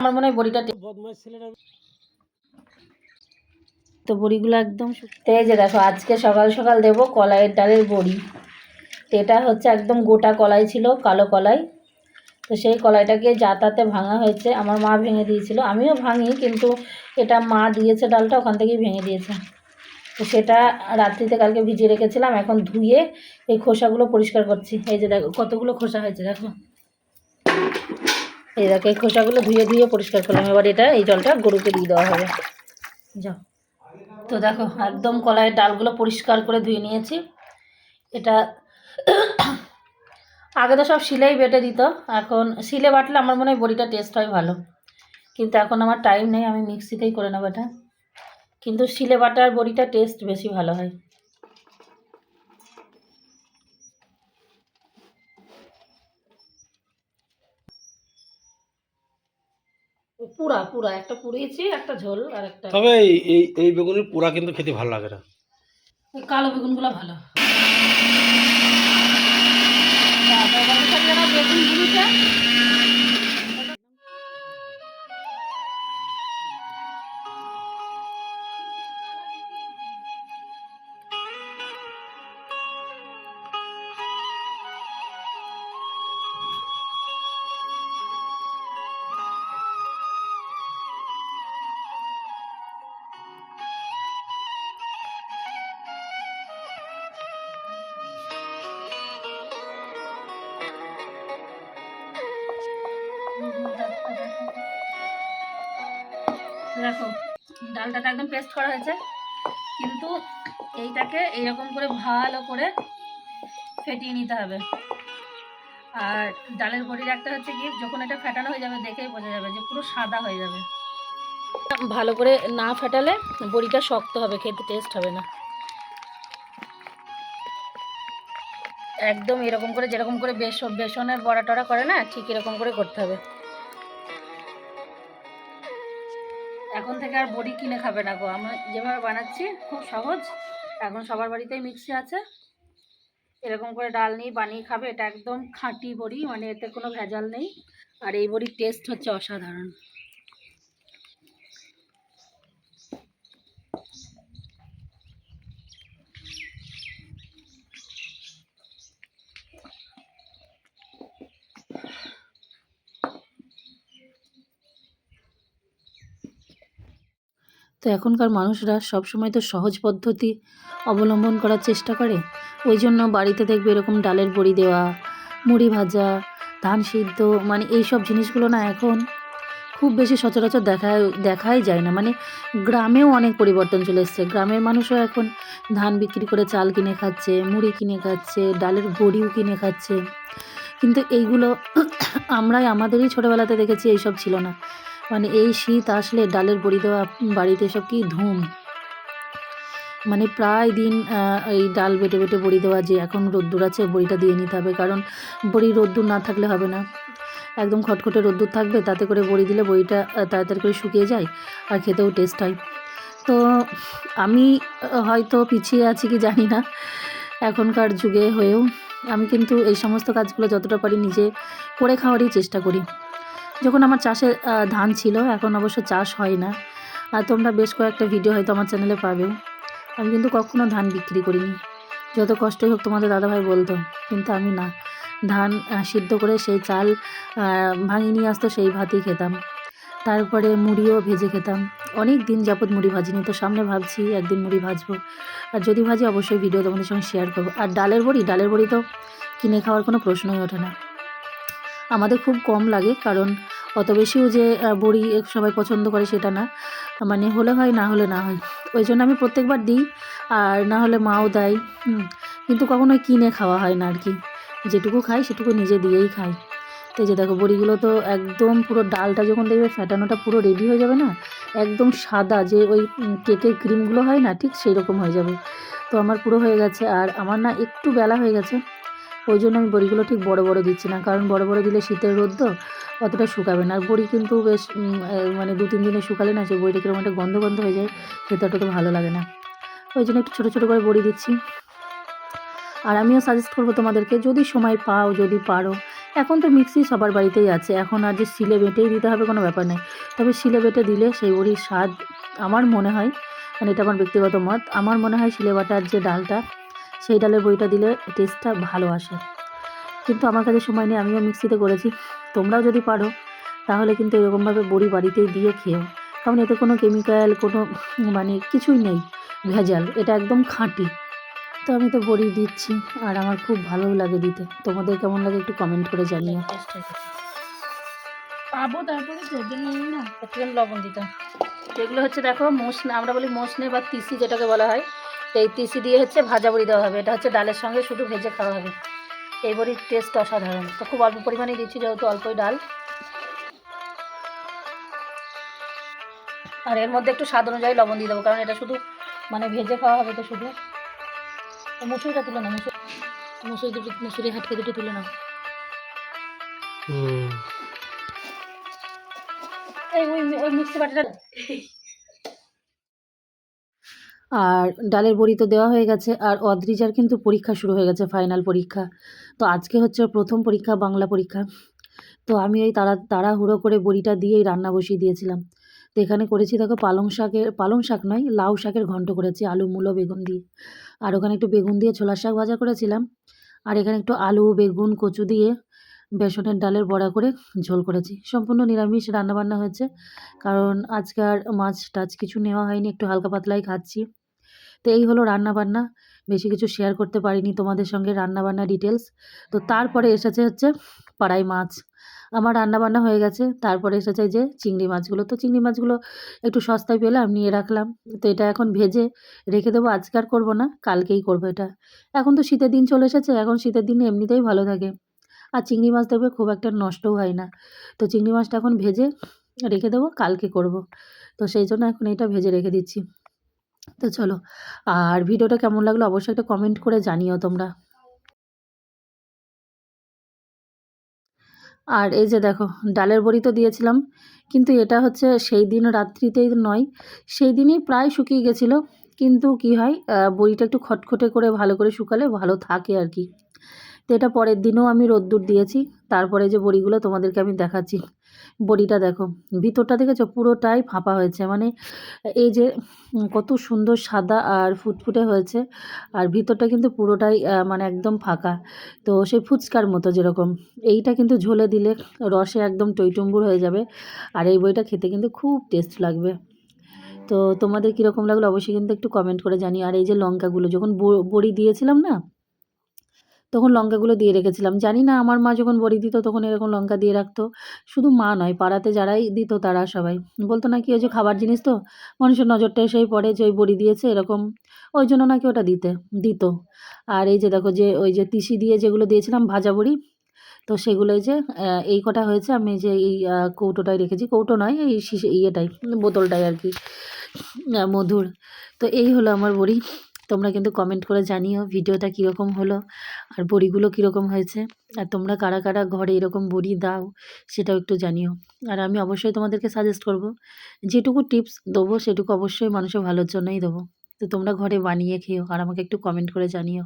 আমার মনে হয় বড়িটা তো বড়িগুলো একদম এই যে দেখো আজকে সকাল সকাল দেবো কলাইয়ের ডালের বড়ি। তো এটা হচ্ছে একদম গোটা কলাই ছিল কালো কলাই। তো সেই কলাইটাকে জাতাতে ভাঙা হয়েছে। আমার মা ভেঙে দিয়েছিল। আমিও ভাঙি কিন্তু এটা মা দিয়েছে ডালটা ওখান থেকেই ভেঙে দিয়েছে। তো সেটা রাত্রিতে কালকে ভিজিয়ে রেখেছিলাম এখন ধুয়ে এই খোসাগুলো পরিষ্কার করছি। এই যে দেখো কতগুলো খোসা হয়েছে দেখো। এই দেখো, এই খোসাগুলো ধুয়ে ধুয়ে পরিষ্কার করলাম। এবার এটা, এই জলটা গরুকে দিয়ে দেওয়া হবে। যাও। তো দেখো, একদম কলাইয়ের ডালগুলো পরিষ্কার করে ধুয়ে নিয়েছি। এটা আগে তো সব শিলেই বেটে দিত। এখন শিলে বাটলে আমার মনে হয় বড়িটা টেস্ট হয় ভালো। কিন্তু এখন আমার টাইম নেই, আমি মিক্সিতেই করে নেব এটা। কিন্তু শিলে বাটার বড়িটা টেস্ট বেশি ভালো হয়। পুরা পুরা একটা পুড়িয়েছি একটা ঝোল আর একটা তবে এই- এই বেগুনের পুরা কিন্তু খেতে ভালো লাগে না। এই কালো বেগুনগুলো ভালো। বেগুন দেখো ডালটা তো একদম পেস্ট করা হয়েছে, কিন্তু এইটাকে এইরকম করে ভালো করে ফেটিয়ে নিতে হবে। আর ডালের বড়ির একটা হচ্ছে কি, যখন এটা ফেটানো হয়ে যাবে, দেখেই বোঝা যাবে যে পুরো সাদা হয়ে যাবে। ভালো করে না ফেটালে বড়িটা শক্ত হবে, খেতে টেস্ট হবে না। একদম এরকম করে যেরকম করে বেসন বেসনের বড়া টড়া করে না, ঠিক এরকম করে করতে হবে। এখন থেকে আর বড়ি কিনে খাবে না গো। আমরা যেভাবে বানাচ্ছি, খুব সহজ। এখন সবার বাড়িতেই মিক্সি আছে। এরকম করে ডাল নিয়ে বানিয়ে খাবে, এটা একদম খাঁটি বড়ি মানে এতে কোনো ভেজাল নেই। আর এই বড়ির টেস্ট হচ্ছে অসাধারণ। তো এখনকার মানুষরা সবসময় তো সহজ পদ্ধতি অবলম্বন করার চেষ্টা করে। ওই জন্য বাড়িতে দেখবে এরকম ডালের বড়ি দেওয়া, মুড়ি ভাজা, ধান সিদ্ধ মানে এই সব জিনিসগুলো না এখন খুব বেশি সচরাচর দেখা দেখাই যায় না। মানে গ্রামেও অনেক পরিবর্তন চলে এসছে। গ্রামের মানুষও এখন ধান বিক্রি করে চাল কিনে খাচ্ছে, মুড়ি কিনে খাচ্ছে, ডালের বড়িও কিনে খাচ্ছে। কিন্তু এইগুলো আমরাই, আমাদেরই ছোটোবেলাতে দেখেছি এইসব ছিল না। মানে এই শীত আসলে ডালের বড়ি দেওয়া, বাড়িতে সব কি ধুম? মানে প্রায় দিন এই ডাল বেটে বেটে বড়ি দেওয়া যে এখন রোদ্দুর আছে, বড়িটা দিয়ে নিতে হবে। কারণ বড়ি রোদ্দুর না থাকলে হবে না। একদম খটখটে রোদ্দুর থাকবে, তাতে করে বড়ি দিলে বড়িটা তাড়াতাড়ি করে শুকিয়ে যায় আর খেতেও টেস্ট হয়। তো আমি হয়তো পিছিয়ে আছি কি জানি না, এখনকার যুগে হয়েও। আমি কিন্তু এই সমস্ত কাজগুলো যতটা পারি নিজে করে খাওয়ারই চেষ্টা করি। যখন আমার চাষের ধান ছিল, এখন অবশ্য চাষ হয় না। আর তোমরা বেশ কয়েকটা ভিডিও হয়তো আমার চ্যানেলে পাবে। আমি কিন্তু কখনো ধান বিক্রি করিনি। যত কষ্টই হোক তোমাদের দাদাভাই বলতো, কিন্তু আমি না। ধান সিদ্ধ করে সেই চাল ভাঙিয়ে নিয়ে আসতো, সেই ভাতই খেতাম। তারপরে মুড়িও ভেজে খেতাম। অনেক দিন যাবত মুড়ি ভাজিনি, তো সামনে ভাবছি একদিন মুড়ি ভাজবো। আর যদি ভাজি, অবশ্যই ভিডিও তোমাদের সঙ্গে শেয়ার করব। আর ডালের বড়ি ডালের বড়ি তো কিনে খাওয়ার কোনো প্রশ্নই ওঠে না। আমাদের খুব কম লাগে, কারণ অত বেশিও যে বড়ি সবাই পছন্দ করে সেটা না। মানে হলে হয়, না হলে না হয়। ওই জন্য আমি প্রত্যেকবার দিই, আর না হলে মাও দেয় কিন্তু কখনো কিনে খাওয়া হয় না আর কি যেটুকু খাই, সেটুকু নিজে দিয়েই খাই। তো যে দেখো, বড়িগুলো তো একদম পুরো ডালটা যখন দেখবে ফ্যাটানোটা পুরো রেডি হয়ে যাবে না, একদম সাদা যে ওই কেকের ক্রিমগুলো হয় না, ঠিক সেই রকম হয়ে যাবে। তো আমার পুরো হয়ে গেছে, আর আমার না একটু বেলা হয়ে গেছে। ওই জন্য আমি বড়িগুলো ঠিক বড় বড় দিচ্ছি না, কারণ বড় বড় দিলে শীতের রোদ তো অতটা শুকাবে না। আর বড়ি কিন্তু বেশ মানে দু তিন দিনে শুকালে না সেই বড়িটা কীরকম একটা গন্ধ গন্ধ হয়ে যায়, খেতে অতটা ভালো লাগে না। ওই জন্য একটু ছোটো ছোটো করে বড়ি দিচ্ছি। আর আমিও সাজেস্ট করব তোমাদেরকে, যদি সময় পাও, যদি পারো, এখন তো মিক্সি সবার বাড়িতেই আছে, এখন আর যে শিলে বেটেই দিতে হবে কোনো ব্যাপার নেই। তবে শিলে বেটে দিলে সেই বড়ির স্বাদ আমার মনে হয় মানে এটা আমার ব্যক্তিগত মত, আমার মনে হয় শিলে বাটার যে ডালটা সেই ডালের বড়িটা দিলে টেস্টটা ভালো আসে। কিন্তু আমার কাছে সময় নেই, আমিও মিক্সিতে করেছি। তোমরাও যদি পারো, তাহলে কিন্তু এরকমভাবে বড়ি বাড়িতেই দিয়ে খেও। কারণ এতে কোনো কেমিক্যাল কোনো মানে কিছুই নেই, ভেজাল। এটা একদম খাঁটি। তো আমি তো বড়ি দিচ্ছি, আর আমার খুব ভালো লাগে দিতে। তোমাদের কেমন লাগে একটু কমেন্ট করে জানিও। পাবো তারপরে না লবণ দিতাম। এগুলো হচ্ছে দেখো মোসনে আমরা বলি মোসনে বা তিসি যেটাকে বলা হয় তো এই তিসি দিয়ে হচ্ছে ভাজা বড়ি দেওয়া হবে। এটা হচ্ছে ডালের সঙ্গে শুধু ভেজে খাওয়া হবে। এই বড়ির টেস্ট অসাধারণ। তো খুব অল্প পরিমাণে দিচ্ছি যেহেতু অল্পই ডাল। আর এর মধ্যে একটু স্বাদ অনুযায়ী লবণ দিয়ে দেবো কারণ এটা শুধু মানে ভেজে খাওয়া হবে তো শুধু। মুসুরিটা তুলে না মুসুরি মুসুরি দুটো মুসুরি হাটকে দুটো তুলে নাও। হুম। এই ওই ওই মিক্সি বাটাটা আর ডালের বড়ি তো দেওয়া হয়ে গেছে, আর অদ্রিজার কিন্তু পরীক্ষা শুরু হয়ে গেছে ফাইনাল পরীক্ষা। তো আজকে হচ্ছে প্রথম পরীক্ষা, বাংলা পরীক্ষা। তো আমি এই তাড়া, তাড়াহুড়ো করে বড়িটা দিয়েই রান্না বসিয়ে দিয়েছিলাম। তো এখানে করেছি দেখো পালং শাকের, পালং শাক নয়, লাউ শাকের ঘন্ট করেছি, আলু, মূলো, বেগুন দিয়ে। আর ওখানে একটু বেগুন দিয়ে ছোলার শাক ভাজা করেছিলাম। আর এখানে একটু আলু, বেগুন, কচু দিয়ে বেসনের ডালের বড়া করে ঝোল করেছি। সম্পূর্ণ নিরামিষ রান্নাবান্না হয়েছে। কারণ আজকে আর মাছ টাছ কিছু নেওয়া হয়নি, একটু হালকা পাতলাই খাচ্ছি। তো এই হলো রান্নাবান্না। বেশি কিছু শেয়ার করতে পারিনি তোমাদের সঙ্গে রান্নাবান্না ডিটেলস তো তারপরে এসেছে হচ্ছে পাড়াই মাছ। আমার রান্নাবান্না হয়ে গেছে। তারপরে এসেছে যে চিংড়ি মাছগুলো। তো চিংড়ি মাছগুলো একটু সস্তায় পেলাম নিয়ে রাখলাম। তো এটা এখন ভেজে রেখে দেবো। আজকে আর করব না, কালকেই করব এটা। এখন তো শীতের দিন চলে এসেছে। এখন শীতের দিন এমনিতেই ভালো থাকে। আর চিংড়ি মাছ দেখবে খুব একটা নষ্টও হয় না। তো চিংড়ি মাছটা এখন ভেজে রেখে দেবো, কালকে করব। তো সেই জন্য এখন এটা ভেজে রেখে দিচ্ছি। তো চলো। আর ভিডিওটা কেমন লাগল অবশ্যই একটা কমেন্ট করে জানিও তোমরা। আর এই যে দেখো, ডালের বড়ি তো দিয়েছিলাম, কিন্তু এটা হচ্ছে সেই দিন রাত্রিতেই নয়, সেই দিনই প্রায় শুকিয়ে গেছিল, কিন্তু কি হয় বড়িটা একটু খটখটে করে ভালো করে শুকালে ভালো থাকে আর কি। তো এটা পরের দিনও আমি রোদ্দুর দিয়েছি, তারপরে যে বড়িগুলো তোমাদেরকে আমি দেখাচ্ছি। বড়িটা দেখো, ভিতরটা দেখেছ? পুরোটাই ফাঁপা হয়েছে। মানে এই যে কত সুন্দর সাদা আর ফুটফুটে হয়েছে। আর ভিতরটা কিন্তু পুরোটাই মানে একদম ফাঁকা। তো সেই ফুচকার মতো যেরকম। এইটা কিন্তু ঝোলে দিলে রসে একদম টইটুম্বুর হয়ে যাবে। আর এই বইটা খেতে কিন্তু খুব টেস্ট লাগবে। তো তোমাদের কীরকম লাগল অবশ্যই কিন্তু একটু কমেন্ট করে জানি আর এই যে লঙ্কাগুলো, যখন বড়ি দিয়েছিলাম না তখন লঙ্কাগুলো দিয়ে রেখেছিলাম। জানি না আমার মা যখন বড়ি দিত তখন এরকম লঙ্কা দিয়ে রাখতো। শুধু মা নয় পাড়াতে যারাই দিত তারা সবাই। বলতো নাকি ওই যে খাবার জিনিস তো মানুষের নজরটা এসেই পড়ে যে ওই বড়ি দিয়েছে এরকম। ওই জন্য নাকি ওটা দিতে দিত। আর এই যে দেখো যে ওই যে তিসি দিয়ে যেগুলো দিয়েছিলাম ভাজা বড়ি তো সেগুলোই যে এই কটা হয়েছে। আমি যে এই আহ, কৌটোটায় রেখেছি। কৌটো নয় এই শিশে ইয়েটাই বোতলটাই আর কি মধুর। তো এই হলো আমার বড়ি। তোমরা কিন্তু কমেন্ট করে জানিও ভিডিওটা কীরকম হলো আর বড়িগুলো কীরকম হয়েছে। আর তোমরা কারা কারা ঘরে এরকম বড়ি দাও সেটাও একটু জানিও। আর আমি অবশ্যই তোমাদেরকে সাজেস্ট করব, যেটুকু টিপস দেবো সেটুকু অবশ্যই মানুষের ভালোর জন্যই দেবো। তো তোমরা ঘরে বানিয়ে খেও আর আমাকে একটু কমেন্ট করে জানিও।